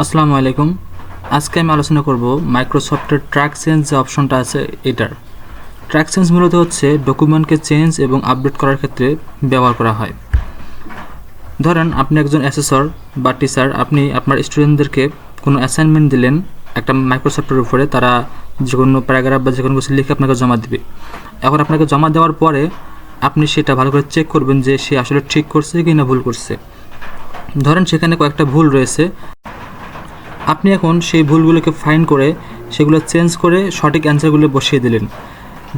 আসসালামু আলাইকুম। আজকে আমি আলোচনা করব মাইক্রোসফটের ট্র্যাক চেঞ্জ যে অপশনটা আছে এটার। ট্র্যাক চেঞ্জ মূলত হচ্ছে ডকুমেন্টকে চেঞ্জ এবং আপডেট করার ক্ষেত্রে ব্যবহার করা হয়। ধরেন আপনি একজন অ্যাসেসর বা টিচার আপনি আপনার স্টুডেন্টদেরকে কোনো অ্যাসাইনমেন্ট দিলেন একটা মাইক্রোসফটের উপরে, তারা যে কোনো প্যারাগ্রাফ বা যে কোনো কিছু লিখে আপনাকে জমা দিবে। এখন আপনাকে জমা দেওয়ার পরে আপনি সেটা ভালো করে চেক করবেন যে সে আসলে ঠিক করছে কি না ভুল করছে। ধরেন সেখানে কয়েকটা ভুল রয়েছে। আপনি এখন সেই ভুলগুলোকে ফাইন করে সেগুলো চেঞ্জ করে সঠিক অ্যান্সারগুলো বসিয়ে দিলেন।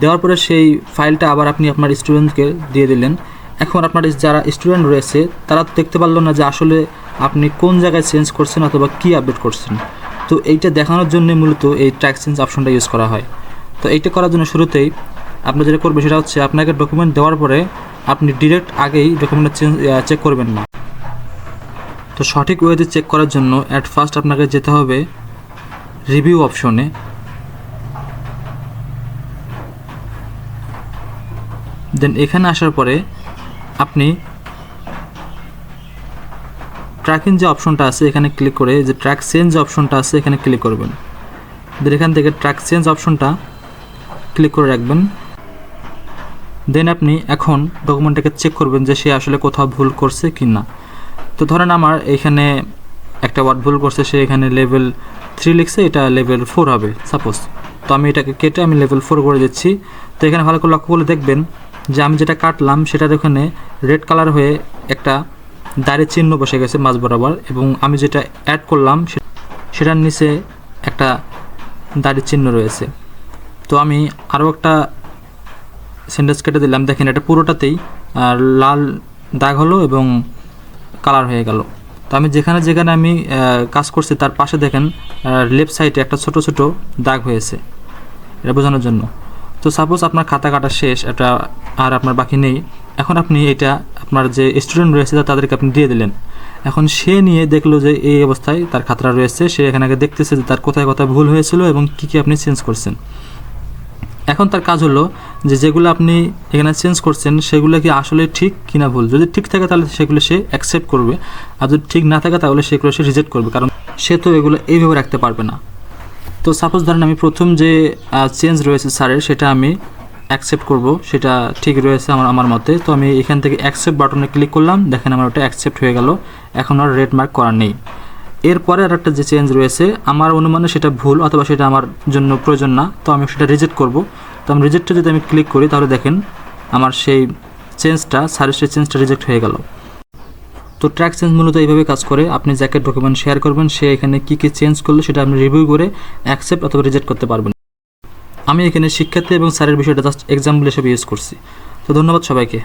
দেওয়ার পরে সেই ফাইলটা আবার আপনি আপনার স্টুডেন্টকে দিয়ে দিলেন। এখন আপনার যারা স্টুডেন্ট রয়েছে, তারা দেখতে পারল না যে আসলে আপনি কোন জায়গায় চেঞ্জ করছেন অথবা কী আপডেট করছেন। তো এইটা দেখানোর জন্য মূলত এই ট্র্যাক চেঞ্জ অপশনটা ইউজ করা হয়। তো এইটা করার জন্য শুরুতেই আপনি যেটা করবেন সেটা হচ্ছে আপনাকে ডকুমেন্ট দেওয়ার পরে আপনি ডিরেক্ট আগেই ডকুমেন্টটা চেঞ্জ চেক করবেন না। তো সঠিক ওয়েতে চেক করার জন্য অ্যাট ফার্স্ট আপনাকে যেতে হবে রিভিউ অপশনে দেন এখানে আসার পরে আপনি ট্র্যাকিং যে অপশনটা আছে এখানে ক্লিক করে, যে ট্র্যাক চেঞ্জ অপশনটা আছে এখানে ক্লিক করবেন। দেন এখান থেকে ট্র্যাক চেঞ্জ অপশনটা ক্লিক করে রাখবেন। দেন আপনি এখন ডকুমেন্টটাকে চেক করবেন যে সে আসলে কোথাও ভুল করছে কি না তো ধরেন আমার এখানে একটা ওয়ার্ড ভুল করছে, সে এখানে লেভেল থ্রি লিখছে, এটা লেভেল ফোর হবে সাপোজ তো আমি এটাকে কেটে আমি লেভেল ফোর করে দিচ্ছি। তো এখানে ভালো করে লক্ষ্য করলে দেখবেন যে আমি যেটা কাটলাম সেটার ওখানে রেড কালার হয়ে একটা দাড়ি চিহ্ন বসে গেছে মাঝ বরাবর এবং আমি যেটা অ্যাড করলাম সেটার নিচে একটা দাড়ি চিহ্ন রয়েছে। তো আমি আরও একটা সেন্টেন্স কেটে দিলাম। দেখেন এটা পুরোটাতেই লাল দাগ হলো এবং কালার হয়ে গেল। তো আমি যেখানে যেখানে আমি কাজ করছি, তার পাশে দেখেন লেফট সাইডে একটা ছোট ছোট দাগ হয়েছে। এটা বোঝানোর জন্য। তো সাপোজ আপনার খাতা কাটা শেষ, এটা আর আপনার বাকি নেই। এখন আপনি এটা, আপনার যে স্টুডেন্ট রয়েছে তাদেরকে আপনি দিয়ে দিলেন। এখন সে নিয়ে দেখল যে এই অবস্থায় তার খাতাটা রয়েছে, সে এখানে আগে দেখতেছে যে তার কোথায় কোথায় ভুল হয়েছিল এবং কী কী আপনি চেঞ্জ করছেন। এখন তার কাজ হলো যে যেগুলো আপনি এখানে চেঞ্জ করছেন, সেগুলো কি আসলে ঠিক কিনা ভুল? যদি ঠিক থাকে তাহলে সেগুলো সে অ্যাকসেপ্ট করবে। আর যদি ঠিক না থাকে তাহলে সেগুলো সে রিজেক্ট করবে, কারণ সে তো এগুলো এইভাবে রাখতে পারবে না। তো সাপোজ ধরেন আমি প্রথম যে চেঞ্জ রয়েছে স্যারের, সেটা আমি অ্যাকসেপ্ট করব, সেটা ঠিক রয়েছে আমার আমার মতে। তো আমি এখান থেকে অ্যাকসেপ্ট বাটনে ক্লিক করলাম, দেখেন আমার ওটা অ্যাকসেপ্ট হয়ে গেল। এখন আর রেড মার্ক করা নেই। এরপরে আর একটা যে চেঞ্জ রয়েছে, আমার অনুমানে সেটা ভুল অথবা সেটা আমার জন্য প্রয়োজন না, তো আমি সেটা রিজেক্ট করব। তো আমি রিজেক্টে যদি আমি ক্লিক করি, তাহলে দেখেন আমার সেই চেঞ্জটা সার্ভিস সেই চেঞ্জটা রিজেক্ট হয়ে গেল। তো ট্র্যাক চেঞ্জ মূলত এইভাবে কাজ করে, আপনি যাকে ডকুমেন্ট শেয়ার করবেন, সে এখানে কী কী চেঞ্জ করল সেটা আপনি রিভিউ করে অ্যাকসেপ্ট অথবা রিজেক্ট করতে পারবেন। আমি এখানে শিক্ষার্থী এবং স্যারের বিষয়টা জাস্ট এক্সাম্পল হিসেবে ইউজ করছি। তো ধন্যবাদ সবাইকে।